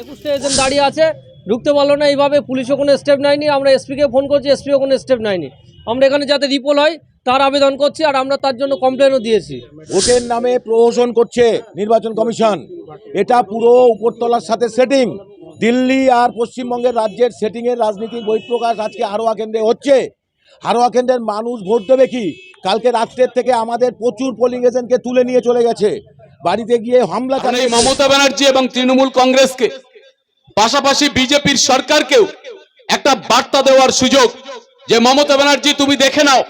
একুশটা এজেন্ট দাঁড়িয়ে আছে। ঢুকতে পারল না, এইভাবে পুলিশও কোনো স্টেপ নেয়নি। আমরা এসপিকে ফোন করছি এসপিও কোনো স্টেপ নেয়নি। আমরা এখানে যাতে রিপোল হয়, তার আবেদন করছি, আর আমরা তার জন্য কমপ্লেনও দিয়েছি। ভোটের নামে প্রহসন করছে নির্বাচন কমিশন। এটা পুরো উপরতলার সাথে সেটিং দিল্লি আর পশ্চিমবঙ্গের রাজ্যের সেটিংয়ের রাজনীতির বহিঃপ্রকাশ আজকে হারোয়া কেন্দ্রে হচ্ছে। হারোয়া কেন্দ্রের মানুষ ভোট দেবে কি? কালকে রাত্রের থেকে আমাদের প্রচুর পোলিং এজেন্টকে তুলে নিয়ে চলে গেছে। বাড়িতে গিয়ে হামলা কারণ মমতা ব্যানার্জি এবং তৃণমূল কংগ্রেসকে পাশাপাশি বিজেপির সরকারকেও একটা বার্তা দেওয়ার সুযোগ। যে মমতা ব্যানার্জি তুমি দেখে নাও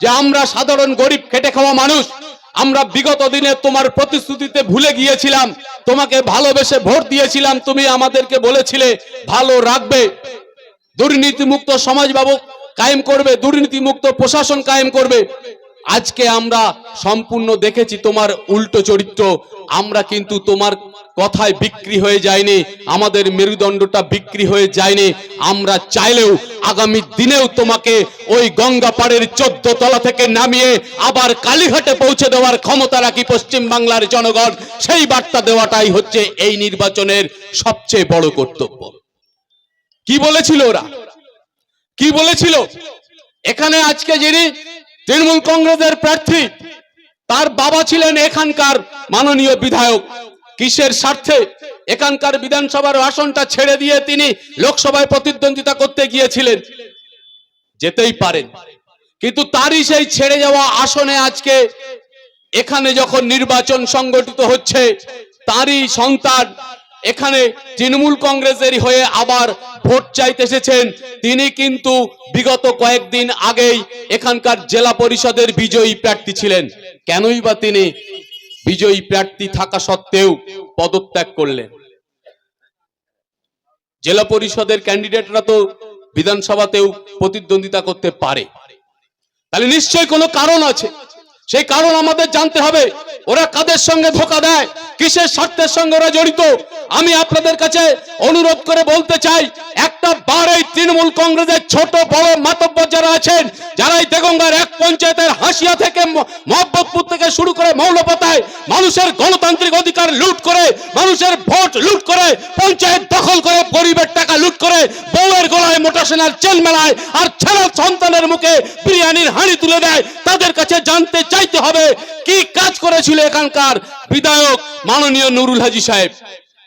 যে আমরা সাধারণ গরিব খেটে খাওয়া মানুষ আমরা বিগত দিনে তোমার প্রতিশ্রুতিতে ভুলে গিয়েছিলাম তোমাকে ভালোবেসে ভোট দিয়েছিলাম তুমি আমাদেরকে বলেছিলে ভালো রাখবে। দুর্নীতিমুক্ত সমাজ বাবু কায়েম করবে দুর্নীতিমুক্ত প্রশাসন কায়েম করবে। আজকে আমরা সম্পূর্ণ দেখেছি তোমার উল্টো চরিত্র। আমরা কিন্তু তোমার কথায় বিক্রি হয়ে যায়নি, আমাদের মেরুদণ্ডটা বিক্রি হয়ে যায়নি। আমরা চাইলেও আগামী দিনেও তোমাকে ওই গঙ্গাপাড়ের চোদ্দ তলা থেকে নামিয়ে আবার কালীঘাটে পৌঁছে দেওয়ার ক্ষমতা রাখি পশ্চিম বাংলার জনগণ। সেই বার্তা দেওয়াটাই হচ্ছে এই নির্বাচনের সবচেয়ে বড় কর্তব্য। কি বলেছিল ওরা? কি বলেছিল? এখানে আজকে যিনি তৃণমূল কংগ্রেসের প্রার্থী, তার বাবা ছিলেন এখানকার মাননীয় বিধায়ক। কিসের স্বার্থে এখানকার বিধানসভার আসনটা ছেড়ে দিয়ে তিনি লোকসভায় প্রতিদ্বন্দ্বিতা করতে গিয়েছিলেন? যেতেই পারেন। কিন্তু তারই সেই ছেড়ে যাওয়া আসনে আজকে এখানে যখন নির্বাচন সংগঠিত হচ্ছে, তারই সন্তান এখানে তৃণমূল কংগ্রেসের হয়ে আবার ভোট চাইতে এসেছেন। তিনি কিন্তু বিগত কয়েকদিন আগেই এখানকার জেলা পরিষদের বিজয়ী প্রার্থী ছিলেন। কেনই বা তিনি বিজয়ী প্রার্থী থাকা সত্ত্বেও পদত্যাগ করলেন। জেলা পরিষদের ক্যান্ডিডেটরা তো বিধানসভাতেও প্রতিদ্বন্দ্বিতা করতে পারে। তাহলে নিশ্চয়ই কোনো কারণ আছে। সেই কারণ আমাদের জানতে হবে। ওরা কাদের সঙ্গে ধোকা দেয়? কিসের স্বার্থের সঙ্গে ওরা জড়িত? আমি আপনাদের কাছে অনুরোধ করে বলতে চাই, একটা বার এই তৃণমূল কংগ্রেসের ছোট, বড় মাতব্বর যারা আছেন যারা এই দেগঙ্গার এক পঞ্চায়েতের হাসিয়া থেকে মহব্বতপুর থেকে শুরু করে মৌলপাতায় মানুষের গণতান্ত্রিক অধিকার লুট করে, মানুষের ভোট লুট করে, পঞ্চায়েত দখল করে, গরিবের টাকা লুট করে, বউয়ের গলায় মোটাসেনার চেন মেলায়, আর ছেলে সন্তানের মুখে বিরিয়ানির হাঁড়ি তুলে দেয়, তাদের কাছে জানতে চাইতে হবে, কি কাজ করেছিল এখানকার বিধায়ক মাননীয় নুরুল হাজি সাহেব।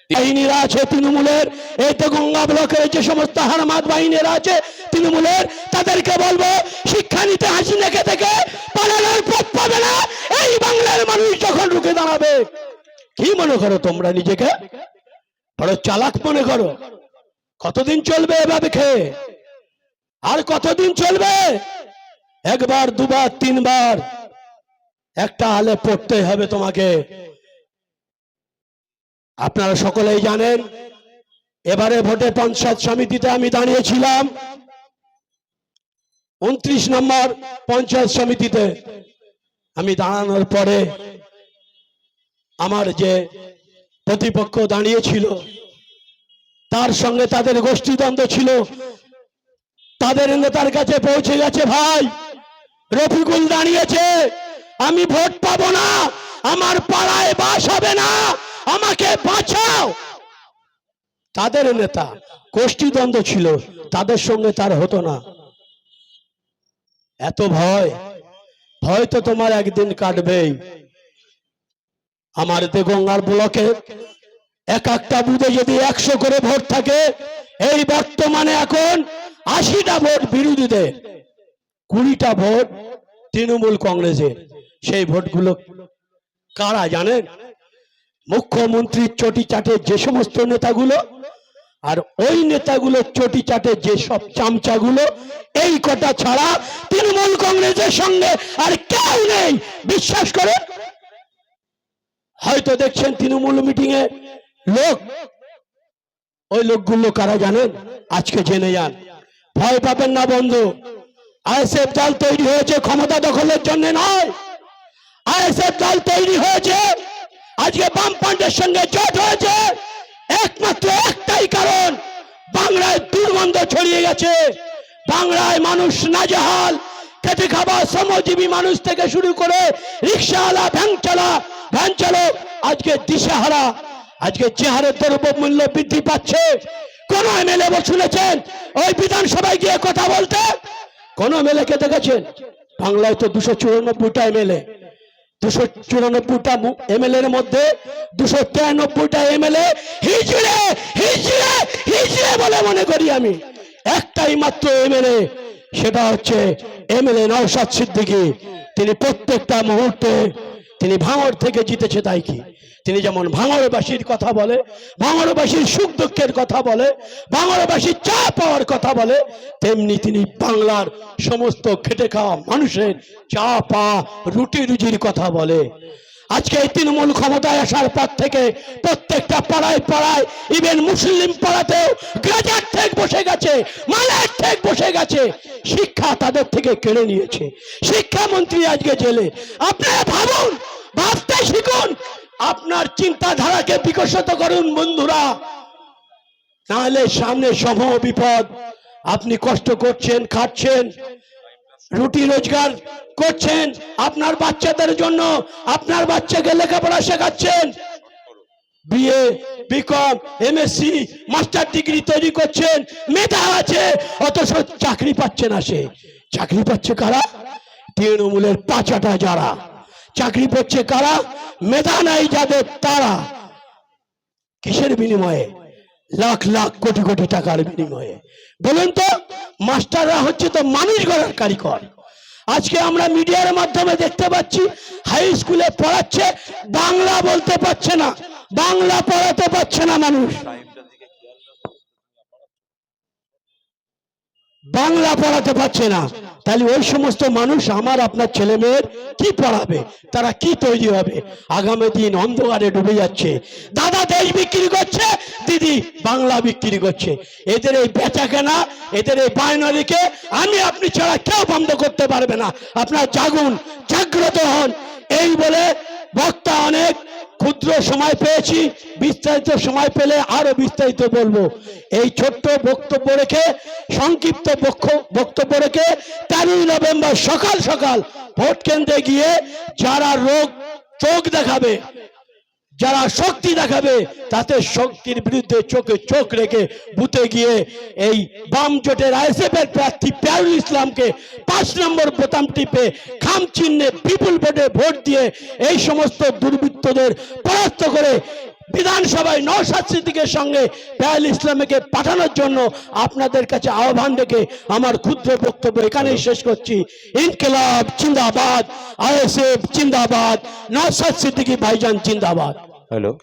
বাহিনীরা আছে তৃণমূলের। এই তো গঙ্গা ব্লকের যে সমস্ত হারমাত বাহিনীরা আছে তৃণমূলের, তাদেরকে বলব, শিক্ষা নিতে হাসিনাকে থেকে পালানোর পথ পাবে না। এই বাংলার মানুষ যখন রুখে দাঁড়াবে, কি মনে করো তোমরা নিজেকে? বড় চালাক মনে করো। কতদিন চলবে এভাবে খেয়ে? আর কতদিন চলবে? একবার, দুবার, তিনবার। একটা হালে পড়তে হবে তোমাকে। আপনারা সকলেই জানেন, এবারে ভোটে পঞ্চায়েত সমিতিতে আমি দাঁড়িয়েছিলাম। উনত্রিশ নম্বর পঞ্চায়েত সমিতিতে আমি দাঁড়ানোর পরে আমার যে প্রতিপক্ষ দাঁড়িয়েছিল, তার সঙ্গে তাদের গোষ্ঠীদ্বন্দ্ব ছিল। তাদের নেতার কাছে পৌঁছে গেছে, ভাই, রফিকুল দাঁড়িয়েছে, আমি ভোট পাবো না, আমার পাড়ায় বাস হবে না আমাকে বাঁচাও। তাদের নেতা গোষ্ঠীদ্বন্দ্ব ছিল, তাদের সঙ্গে তার হতো না। এত ভয় ভয় তো তোমার একদিন কাটবেই। আমার দেগঙ্গার ব্লকে এক একটা বুধে যদি একশো করে ভোট থাকে, এই বর্তমানে এখন আশিটা ভোট বিরোধীদের, কুড়িটা ভোট তৃণমূল কংগ্রেসের। সেই ভোটগুলো কারা জানেন? মুখ্যমন্ত্রীর চটি চাটে যে সমস্ত নেতাগুলো, আর ওই নেতাগুলো চটি চাটে যে সব চামচাগুলো, এই কথা ছাড়া তৃণমূল কংগ্রেসের সঙ্গে আর কেউ নেই। বিশ্বাস করে? হয়তো দেখছেন তৃণমূল মিটিং এ লোক। ওই লোকগুলো কারা জানেন? আজকে জেনে যান। ভয় পাবেন না বন্ধু। আইএসএফ দল তৈরি হয়েছে, ক্ষমতা দখলের জন্য নয়। আইএসএফ দল তৈরি হয়েছে আজকে বামপান্ডের সঙ্গে জোট হয়েছে। একমাত্র একটাই কারণ, বাংলায় দুর্গন্ধ ছড়িয়ে গেছে। বাংলায় মানুষ নাজেহাল, খেটে খাওয়া শ্রমজীবী মানুষ থেকে শুরু করে রিক্সাওয়ালা, ভ্যান চালা, ভ্যান চালক, আজকে দিশেহারা, আজকে যে হারে দ্রব্যমূল্য বৃদ্ধি পাচ্ছে। কোন এমএলএ শুনেছেন? ওই বিধানসভায় গিয়ে কথা বলতে? কোন এমএলএ কে দেখেছেন? বাংলায় তো দুশো চুরানব্বইটা এমএলএ। দুশো চুরানব্বইটা এমএলএ এর মধ্যে দুশো তিরানব্বইটা এমএলএ হিজড়ে হিজড়ে হিজড়ে বলে মনে করি আমি। একটাই মাত্র এমএলএ, সেটা হচ্ছে এমএলএ নওশাদ সিদ্দিকী। তিনি প্রত্যেকটা মুহূর্তে তিনি ভাঙর থেকে জিতেছে তাই কি? তিনি যেমন ভাঙড়বাসীর কথা বলে ভাঙড়বাসীর সুখ দুঃখের কথা বলে ভাঙড়বাসীর চা পাওয়ার কথা বলে, তেমনি তিনি বাংলার সমস্ত খেটে খাওয়া মানুষের চা পা, রুটি রুজির কথা বলে। আজকে এই তৃণমূল ক্ষমতায় আসার পর থেকে প্রত্যেকটা পাড়ায় পাড়ায় ইভেন মুসলিম পাড়াতেও গ্রাজার ঠেক বসে গেছে, মালার ঠেক বসে গেছে, শিক্ষা তাদের থেকে কেড়ে নিয়েছে। শিক্ষামন্ত্রী আজকে জেলে। আপনারা ভাবুন ভাবতে শিখুন, আপনার চিন্তাধারাকে বিকশিত করুন বন্ধুরা। নাহলে সামনে সমূহ বিপদ। আপনি কষ্ট করছেন খাচ্ছেন রুটি রোজগার করছেন, আপনার বাচ্চাদের জন্য আপনার বাচ্চাকে লেখাপড়া শেখাচ্ছেন। BA, BCom, MSc, master degree তৈরি করছেন, মেধা আছে, অথচ চাকরি পাচ্ছে না সে। চাকরি পাচ্ছে কারা? তৃণমূলের পাচাটা যারা। চাকরি পাচ্ছে কারা? মেধা নাই যাদের, তারা কিসের বিনিময়ে? লাখ লাখ কোটি কোটি টাকার বিনিময়ে। বলুন তো, মাস্টাররা হচ্ছে তো মানুষ গড়ার কারিগর। আজকে আমরা মিডিয়ার মাধ্যমে দেখতে পাচ্ছি, হাই স্কুলে পড়াচ্ছে, বাংলা বলতে পারছে না। বাংলা পড়াতে পারছে না মানুষ। বাংলা পড়াতে পারছে না। তাহলে ওই সমস্ত মানুষ আমার আপনার ছেলে মেয়ের কি পড়াবে? তারা কি তৈরি হবে? আগামী দিন অন্ধকারে ডুবে যাচ্ছে। দাদা দেশ বিক্রি করছে, দিদি বাংলা বিক্রি করছে। এদের এই বেচা কেনা এদের এই বায়নারিকে আমি আপনি ছাড়া কেউ বন্ধ করতে পারবে না। আপনার জাগুন, জাগ্রত হন। এই বলে বক্তা অনেক ক্ষুদ্র সময় পেয়েছি, বিস্তারিত সময় পেলে আরও বিস্তারিত বলব। এই ছোট্ট বক্তব্য রেখে, সংক্ষিপ্ত বক্তব্য রেখে তেরোই নভেম্বর সকাল সকাল ভোট কেন্দ্রে গিয়ে যারা রোগ, চোখ দেখাবে যারা শক্তি দেখাবে, তাতে শক্তির বিরুদ্ধে চোখে চোখ রেখে বুথে গিয়ে এই বাম জোটের আইএসএফ এর প্রার্থী পেয়ারুল ইসলামকে পাঁচ নম্বর বোতাম টিপে খাম চিহ্নে বিপুল ভোটে ভোট দিয়ে এই সমস্ত দুর্বৃত্তদের পরাস্ত করে বিধানসভায় নৌসাদ সিদ্দিকের সঙ্গে পেয়ারুল ইসলামকে পাঠানোর জন্য আপনাদের কাছে আহ্বান রেখে আমার ক্ষুদ্র বক্তব্য এখানেই শেষ করছি। ইনকিলাব জিন্দাবাদ, আইএসএফ জিন্দাবাদ নৌসাদ সিদ্দিকী ভাইজান জিন্দাবাদ। Allô?